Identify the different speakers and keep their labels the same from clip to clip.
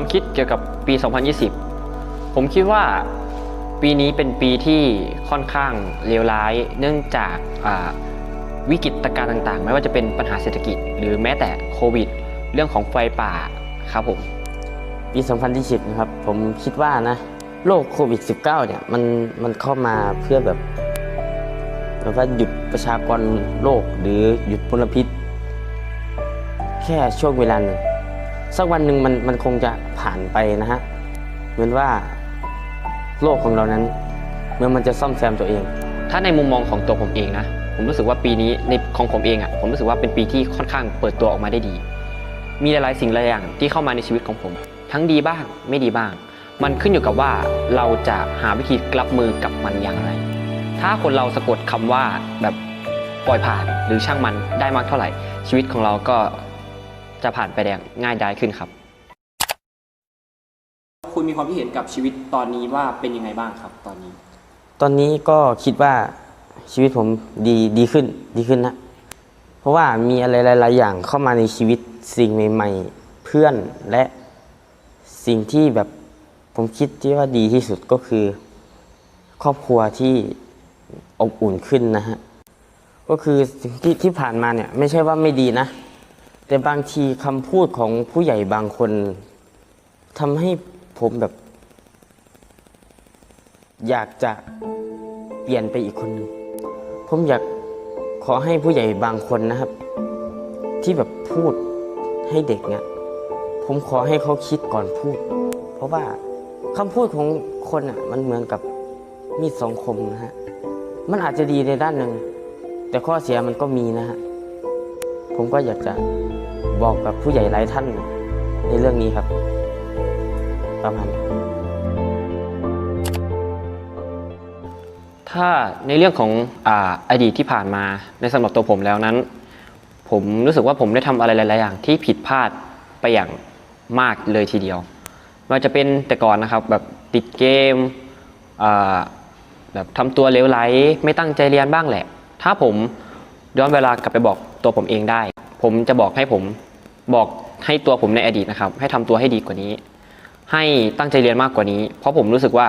Speaker 1: ความคิดเกี่ยวกับปี 2020 ผมคิดว่าปีนี้เป็นปีที่ค่อนข้างเลวร้าย เนื่องจากวิกฤตการณ์ต่างๆ ไม่ว่าจะเป็นปัญหาเศรษฐกิจ หรือแม้แต่โควิด เรื่องของไฟป่าครับผม
Speaker 2: ปี 2020 นะครับ ผมคิดว่านะโรคโควิด -19 เนี่ยมันมันเข้ามาเพื่อแบบแบบว่าหยุดประชากรโลกหรือหยุดมลพิษ แค่ช่วงเวลาหนึ่ง สักวันหนึ่งมันมันคงจะผ่านไปนะฮะเหมือนว่าโลกของเรานั้นเมื่อมันจะซ่อมแซมตัวเอง
Speaker 1: ถ้าในมุมมองของตัวผมเองนะ ผมรู้สึกว่าปีนี้ในของผมเองอะ่ะ ผมรู้สึกว่าเป็นปีที่ค่อนข้างเปิดตัวออกมาได้ดี มีหลายๆสิ่งหลายอย่างที่เข้ามาในชีวิตของผม ทั้งดีบ้างไม่ดีบ้าง มันขึ้นอยู่กับว่าเราจะหาวิธีรับมือกับมันอย่างไร ถ้าคนเราสะกดคำว่าแบบปล่อยผ่านหรือช่างมันได้มากเท่าไหร่ ชีวิตของเราก็ จะผ่านไปได้ง่ายดายขึ้นครับ คุณมีความคิดเห็นกับชีวิตตอนนี้ว่าเป็นยังไงบ้างครับตอนนี้
Speaker 2: ตอนนี้ก็คิดว่าชีวิตผมดีดีขึ้นดีขึ้นนะ เพราะว่ามีอะไรหลาย ๆ อย่างเข้ามาในชีวิตสิ่งใหม่ ๆ เพื่อนและสิ่งที่แบบผมคิดที่ว่าดีที่สุดก็คือ ครอบครัวที่อบอุ่นขึ้นนะฮะก็คือสิ่งที่ที่ผ่านมาเนี่ย ไม่ใช่ว่าไม่ดีนะ แต่บางทีคำพูดของผู้ใหญ่บางคนทำให้ผมแบบ อยากจะเปลี่ยนไปอีกคนหนึ่งผมอยากขอให้ผู้ใหญ่บางคนนะครับ ที่แบบพูดให้เด็กเนี่ยผมขอให้เขาคิดก่อนพูด เพราะว่าคำพูดของคนอะ มันเหมือนกับมีดสองคมนะฮะมันอาจจะดีในด้านหนึ่งแต่ข้อเสียมันก็มีนะฮะ ผมก็อยากจะบอกกับผู้ใหญ่หลายท่านในเรื่องนี้ครับ ประมาณนี้
Speaker 1: ถ้าในเรื่องของออดีตที่ผ่านมาในสำหรับตัวผมแล้วนั้น ผมรู้สึกว่าผมได้ทำอะไรหลายๆอย่างที่ผิดพลาดไปอย่างมากเลยทีเดียวไมันจะเป็นแต่ก่อนนะครับแบบติดเกมแบบทำตัวเลวไหลไม่ตั้งใจเรียนบ้างแหละ ถ้าผมย้อนเวลากลับไปบอก ตัวผมเองได้ ผมจะบอกให้ผมบอกให้ตัวผมในอดีตนะครับ ให้ทำตัวให้ดีกว่านี้ ให้ตั้งใจเรียนมากกว่านี้ เพราะผมรู้สึกว่า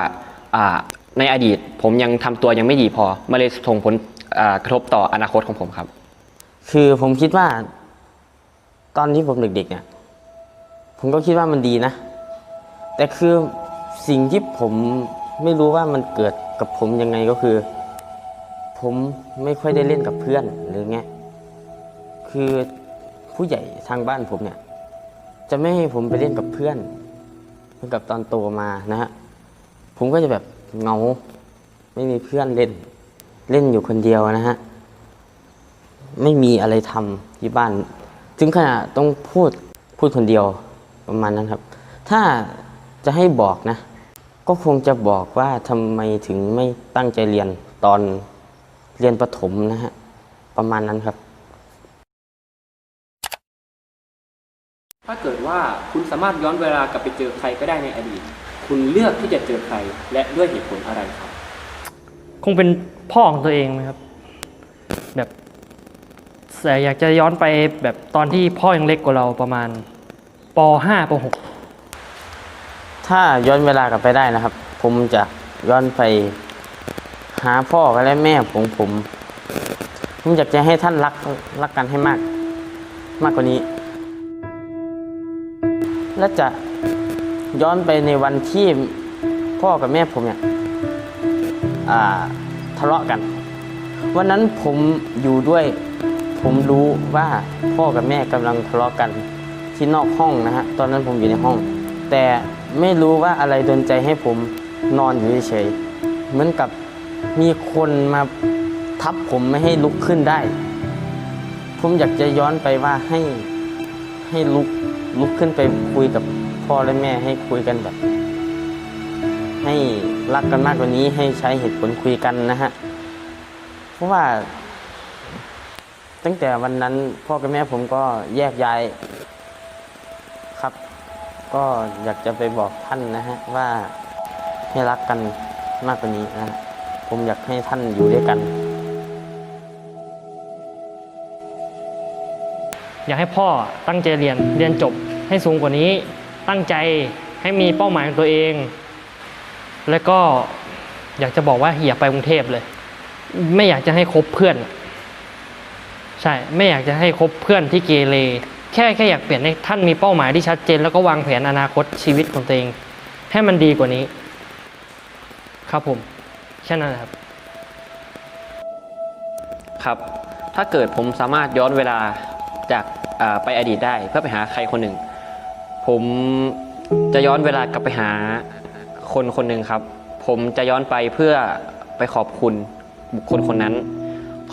Speaker 1: ในอดีตผมยังทำตัวยังไม่ดีพอมาเลยส่งผลอ่ากระทบต่ออนาคตของผมครับ
Speaker 2: คือผมคิดว่า ตอนที่ผมเด็กๆเนี่ยผมก็คิดว่ามันดีนะ แต่คือสิ่งที่ผมไม่รู้ว่ามันเกิดกับผมยังไงก็คือ ผมไม่ค่อยได้เล่นกับเพื่อนหรือไง คือผู้ใหญ่ทางบ้านผมเนี่ย จะไม่ให้ผมไปเล่นกับเพื่อนเหมือนกับตอนโตมานะฮะผมก็จะแบบเหงา ไม่มีเพื่อนเล่น เล่นอยู่คนเดียวนะฮะไม่มีอะไรทำที่บ้าน ถึงขนาดต้องพูดพูดคนเดียวประมาณนั้นครับ ถ้าจะให้บอกนะ ก็คงจะบอกว่าทำไมถึงไม่ตั้งใจเรียนตอนเรียนประถมนะฮะ ประมาณนั้นครับ
Speaker 1: ถ้าเกิดว่าคุณสามารถย้อนเวลากลับไปเจอใครก็ได้ในอดีต คุณเลือกที่จะเจอใครและด้วยเหตุผลอะไรครับ
Speaker 3: คงเป็นพ่อของตัวเองนะครับ แบบแต่อยากจะย้อนไปแบบตอนที่พ่อยังเล็กกว่าเราประมาณป .5 ป .6
Speaker 2: ถ้าย้อนเวลากลับไปได้นะครับ ผมจะย้อนไปหาพ่อและแม่ของผม ผมอยากจะให้ท่านรักรักกันให้มาก มากกว่านี้ และจะย้อนไปในวันที่พ่อกับแม่ผมเนี่ยทะเลาะกัน วันนั้นผมอยู่ด้วย ผมรู้ว่าพ่อกับแม่กำลังทะเลาะกันที่นอกห้องนะฮะ ตอนนั้นผมอยู่ในห้อง แต่ไม่รู้ว่าอะไรดนใจให้ผมนอนอยู่เฉยเหมือนกับมีคนมาทับผมไม่ให้ลุกขึ้นได้ ผมอยากจะย้อนไปว่าให้ให้ลุก ลุกขึ้นไปคุยกับพ่อและแม่ให้คุยกันแบบ ให้รักกันมากกว่านี้ให้ใช้เหตุผลคุยกันนะฮะ เพราะว่า ตั้งแต่วันนั้นพ่อกับแม่ผมก็แยกย้ายครับ ก็อยากจะไปบอกท่านนะฮะว่าให้รักกันมากกว่านี้นะฮะผมอยากให้ท่านอยู่ด้วยกัน
Speaker 3: อยากให้พ่อตั้งใจเรียนเรียนจบให้สูงกว่านี้ ตั้งใจให้มีเป้าหมายของตัวเอง แล้วก็อยากจะบอกว่าอย่าไปกรุงเทพเลย ไม่อยากจะให้คบเพื่อน ใช่ไม่อยากจะให้คบเพื่อนที่เกเรแค่แค่อยากเปลี่ยนให้ท่านมีเป้าหมายที่ชัดเจน แล้วก็วางแผนอนาคตชีวิตของตัวเอง ให้มันดีกว่านี้ ครับผมแค่นั้นครับ
Speaker 1: ครับ ถ้าเกิดผมสามารถย้อนเวลาจาก ไปอดีตได้เพื่อไปหาใครคนหนึ่ง ผมจะย้อนเวลากลับไปหาคนคนหนึ่งครับ ผมจะย้อนไปเพื่อไปขอบคุณบุคคลคนนั้น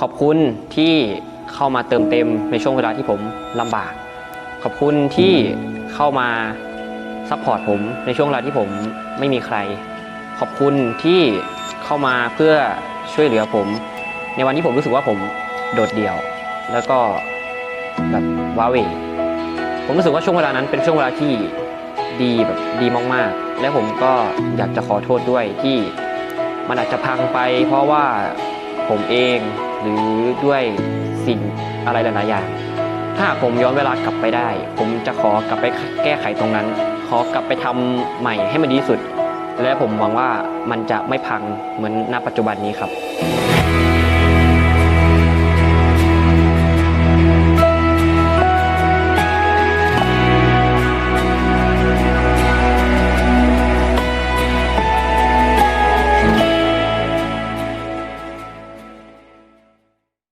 Speaker 1: ขอบคุณที่เข้ามาเติมเต็มในช่วงเวลาที่ผมลำบาก ขอบคุณที่เข้ามาซัพพอร์ตผมในช่วงเวลาที่ผมไม่มีใคร ขอบคุณที่เข้ามาเพื่อช่วยเหลือผม ในวันที่ผมรู้สึกว่าผมโดดเดี่ยว แล้วก็ แบบว้าเวผมรู้สึกว่าช่วงเวลานั้นเป็นช่วงเวลาที่ดีแบบดีมากๆ และผมก็อยากจะขอโทษด้วยที่มันอาจจะพังไป เพราะว่าผมเองหรือด้วยสิ่งอะไรหลายๆอย่าง ถ้าผมย้อนเวลากลับไปได้ ผมจะขอกลับไปแก้ไขตรงนั้น ขอกลับไปทำใหม่ให้มันดีที่สุด และผมหวังว่ามันจะไม่พังเหมือนณปัจจุบันนี้ครับ